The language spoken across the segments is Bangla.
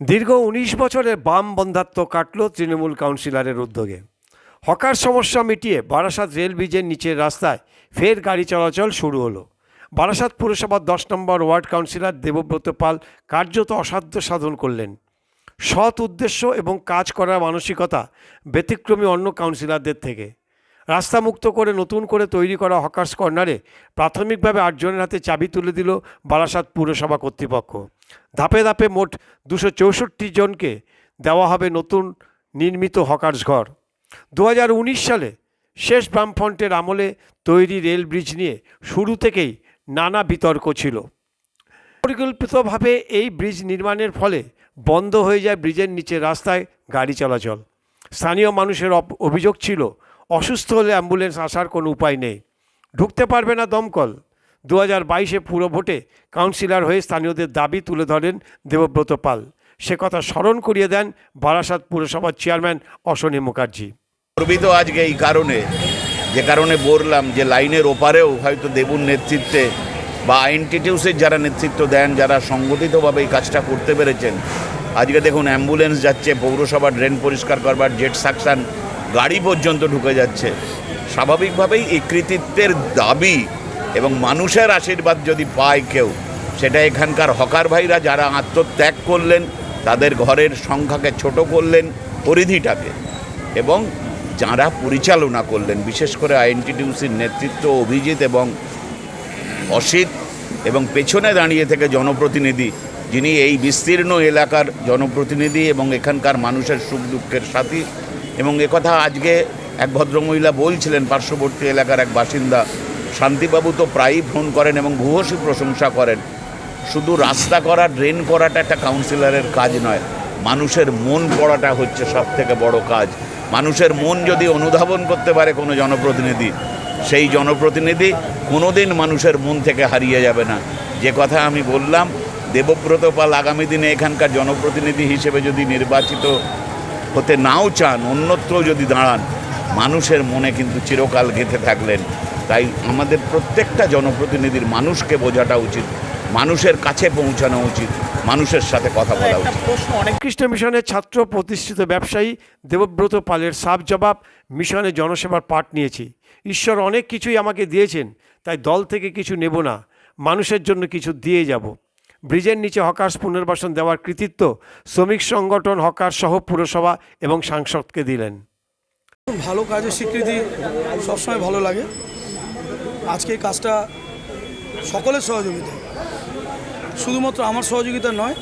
দীর্ঘ উনিশ বছরের বাম বন্ধাত্ম কাটল তৃণমূল কাউন্সিলরের উদ্যোগে। হকার সমস্যা মিটিয়ে বারাসাত রেল ব্রিজের নিচের রাস্তায় ফের গাড়ি চলাচল শুরু হলো। বারাসাত পুরসভার দশ number ward councillor Debabrata Pal কার্যত অসাধ্য সাধন করলেন। সৎ উদ্দেশ্য এবং কাজ করার মানসিকতা ব্যতিক্রমী অন্য কাউন্সিলরদের থেকে। রাস্তা মুক্ত করে নতুন করে তৈরি করা হকার্স কর্নারে প্রাথমিকভাবে আটজনের হাতে চাবি তুলে দিল বারাসাত পুরসভা কর্তৃপক্ষ। ধাপে ধাপে মোট দুশো চৌষট্টি জনকে দেওয়া হবে নতুন নির্মিত হকার্স ঘর। দু হাজার উনিশ সালে শেষ বামফ্রন্টের আমলে তৈরি রেল ব্রিজ নিয়ে শুরু থেকেই নানা বিতর্ক ছিল। পরিকল্পিতভাবে এই ব্রিজ নির্মাণের ফলে বন্ধ হয়ে যায় ব্রিজের নিচে রাস্তায় গাড়ি চলাচল। স্থানীয় মানুষের অভিযোগ ছিল অসুস্থ হলে অ্যাম্বুলেন্স আসার কোনো উপায় নেই। ঢুকতে পারবে না দমকল। দু হাজার বাইশে পুরো ভোটে কাউন্সিলর হয়ে স্থানীয়দের দাবি তুলে ধরেন দেবব্রত পাল। সে কথা স্মরণ করিয়ে দেন বারাসাত পুরসভার চেয়ারম্যান অশ্বনী মুখার্জি। গর্বিত আজকে এই কারণে, যে কারণে বললাম যে লাইনের ওপারেও হয়তো দেবুর নেতৃত্বে বা আইনটিটিউসের যারা নেতৃত্ব দেন, যারা সংগঠিতভাবে এই কাজটা করতে পেরেছেন, আজকে দেখুন অ্যাম্বুলেন্স যাচ্ছে পৌরসভা ড্রেন পরিষ্কার করবার জেট সাকশন গাড়ি পর্যন্ত ঢুকে যাচ্ছে। স্বাভাবিকভাবেই এই কৃতিত্বের দাবি এবং মানুষের আশীর্বাদ যদি পায় কেউ, সেটা এখানকার হকার ভাইরা যারা আত্মত্যাগ করলেন, তাদের ঘরের সংখ্যাকে ছোট করলেন পরিধিটাকে এবং যারা পরিচালনা করলেন, বিশেষ করে আইএনটিটিউসির নেতৃত্ব অভিজিৎ এবং অসিত এবং পেছনে দাঁড়িয়ে থেকে জনপ্রতিনিধি, যিনি এই বিস্তীর্ণ এলাকার জনপ্রতিনিধি এবং এখানকার মানুষের সুখ দুঃখের সাথী এবং একথা আজকে এক ভদ্রমহিলা বলছিলেন, পার্শ্ববর্তী এলাকার এক বাসিন্দা, শান্তিবাবু তো প্রায়ই ফোন করেন এবং ভূয়সী প্রশংসা করেন। শুধু রাস্তা করা, ড্রেন করাটা একটা কাউন্সিলরের কাজ নয়, মানুষের মন পড়াটা হচ্ছে সব থেকে বড় কাজ। মানুষের মন যদি অনুধাবন করতে পারে কোনো জনপ্রতিনিধি, সেই জনপ্রতিনিধি কোনোদিন মানুষের মন থেকে হারিয়ে যাবে না। যে কথা আমি বললাম দেবব্রত পাল আগামী দিনে এখানকার জনপ্রতিনিধি হিসেবে যদি নির্বাচিত হতে নাও চান অন্যত্র যদি দাঁড়ান মানুষের মনে কিন্তু চিরকাল গেঁথে থাকলেন। তাই আমাদের প্রত্যেকটা জনপ্রতিনিধির মানুষকে বোঝাটা উচিত মানুষের কাছে পৌঁছানো উচিত মানুষের সাথে কথা বলা উচিত। অনেক কৃষ্ণ মিশনের ছাত্র প্রতিষ্ঠিত ব্যবসায়ী দেবব্রত পালের সাফ জবাব মিশনে জনসেবার পাঠ নিয়েছি। ঈশ্বর অনেক কিছুই আমাকে দিয়েছেন তাই দল থেকে কিছু নেব না মানুষের জন্য কিছু দিয়ে যাব। ব্রিজের নিচে হকার্স পুনর্বাসন দেওয়ার কৃতিত্ব শ্রমিক সংগঠন হকার সহ পুরসভা এবং সাংসদকে দিলেন। ভালো কাজের স্বীকৃতি সবসময় ভালো লাগে। আজকে কাজটা সকলের সহযোগিতা শুধুমাত্র আমার সহযোগিতা নয়,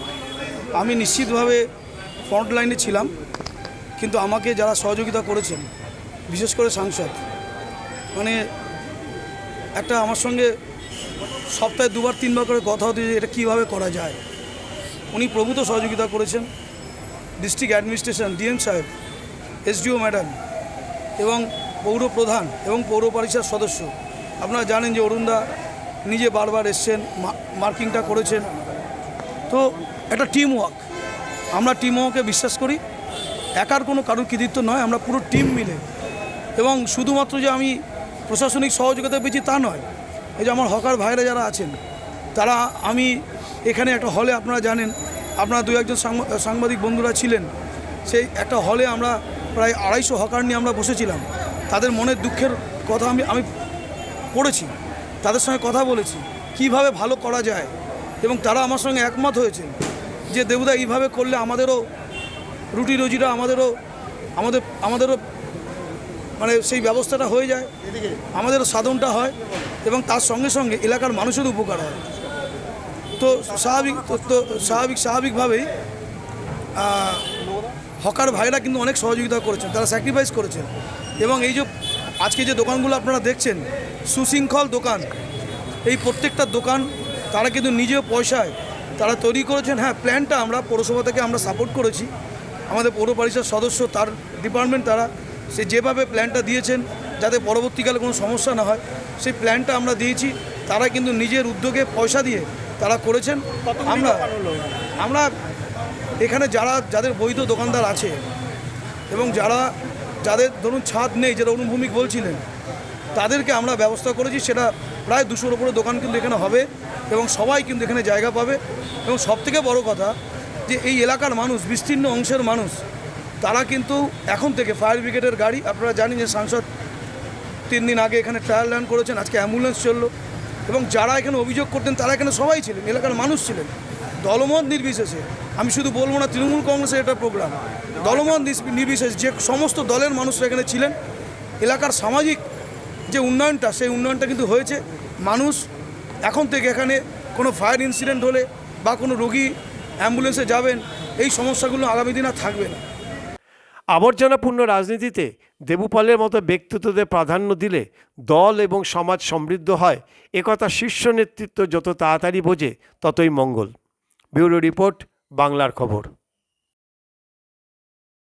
আমি নিশ্চিতভাবে ফ্রন্ট লাইনে ছিলাম, কিন্তু আমাকে যারা সহযোগিতা করেছেন, বিশেষ করে সাংসদ মানে একটা আমার সঙ্গে সপ্তাহে দুবার, তিনবার করে কথা হতে এটা কীভাবে করা যায়। উনি প্রভূত সহযোগিতা করেছেন। ডিস্ট্রিক্ট অ্যাডমিনিস্ট্রেশন ডিএম সাহেব, এসডিও ম্যাডাম এবং পৌর প্রধান এবং পৌর পরিষদ সদস্য। আপনারা জানেন যে অরুণদা নিজে বারবার এসছেন মার্কিংটা করেছেন। তো একটা টিম ওয়ার্ক আমরা টিম ওয়ার্কে বিশ্বাস করি, একার কোনো কারোর কৃতিত্ব নয়, আমরা পুরো টিম মিলে। এবং শুধুমাত্র যে আমি প্রশাসনিক সহযোগিতা পেয়েছি তা নয় এই যে আমার হকার ভাইরা যারা আছেন তারা আমি এখানে একটা হলে আপনারা জানেন আপনারা দু একজন সাংবা- সাংবাদিক বন্ধুরা ছিলেন সেই একটা হলে আমরা প্রায় আড়াইশো হকার নিয়ে আমরা বসেছিলাম। তাদের মনের দুঃখের কথা আমি আমি পড়েছি তাদের সঙ্গে কথা বলেছি কীভাবে ভালো করা যায় এবং তারা আমার সঙ্গে একমত হয়েছেন যে দেবুদা এইভাবে করলে আমাদেরও রুটি রুজিটা আমাদেরও আমাদের আমাদেরও মানে সেই ব্যবস্থাটা হয়ে যায় আমাদেরও সাধনটা হয়। এবং তার সঙ্গে সঙ্গে এলাকার মানুষের উপকার হয়। তো স্বাভাবিক তো স্বাভাবিক, স্বাভাবিকভাবেই হকার ভাইরা কিন্তু অনেক সহযোগিতা করেছেন, তারা স্যাক্রিফাইস করেছেন। এবং এই যে আজকে যে দোকানগুলো আপনারা দেখছেন, সুশৃঙ্খল দোকান, এই প্রত্যেকটা দোকান তারা কিন্তু নিজেও পয়সায়, তারা তৈরি করেছেন। হ্যাঁ প্ল্যানটা আমরা পৌরসভা থেকে আমরা সাপোর্ট করেছি। আমাদের পৌর পরিষদ সদস্য, তার ডিপার্টমেন্ট তারা, সে যেভাবে প্ল্যানটা দিয়েছেন যাতে পরবর্তীকালে কোনো সমস্যা না হয় সেই প্ল্যানটা আমরা দিয়েছি। তারা কিন্তু নিজের উদ্যোগে পয়সা দিয়ে তারা করেছেন। আমরা আমরা এখানে যারা যাদের বৈধ দোকানদার আছে এবং যারা যাদের ধরুন ছাদ নেই যারা অনুভূমিক বলছিলেন তাদেরকে আমরা ব্যবস্থা করেছি। সেটা প্রায় দুশোর উপরে দোকান কিন্তু এখানে হবে এবং সবাই কিন্তু এখানে জায়গা পাবে। এবং সবথেকে বড় কথা যে এই এলাকার মানুষ বিস্তীর্ণ অংশের মানুষ তারা কিন্তু এখন থেকে ফায়ার ব্রিগেডের গাড়ি আপনারা জানেন যে সাংসদ তিন দিন আগে এখানে ট্রায়াল রান করেছেন, আজকে অ্যাম্বুলেন্স চলল। এবং যারা এখানে অভিযোগ করতেন, তারা এখানে সবাই ছিলেন, এলাকার মানুষ ছিলেন। দলমত নির্বিশেষে, আমি শুধু বলব না, তৃণমূল কংগ্রেসের এটা প্রোগ্রাম দলমত নির্বিশেষে, যে সমস্ত দলের মানুষরা এখানে ছিলেন, এলাকার সামাজিক যে উন্নয়নটা, সেই উন্নয়নটা কিন্তু হয়েছে। মানুষ এখন থেকে এখানে কোনো ফায়ার ইনসিডেন্ট হলে বা কোনো রোগী অ্যাম্বুলেন্সে যাবেন, এই সমস্যাগুলো আগামী দিন আর থাকবে না। আবর্জনাপূর্ণ রাজনীতিতে দেবুপালের মতো ব্যক্তিত্বদের প্রাধান্য দিলে দল এবং সমাজ সমৃদ্ধ হয়। একথা শীর্ষ নেতৃত্ব যত তাড়াতাড়ি বোঝে ততই মঙ্গল। ব্যুরো রিপোর্ট, বাংলার খবর।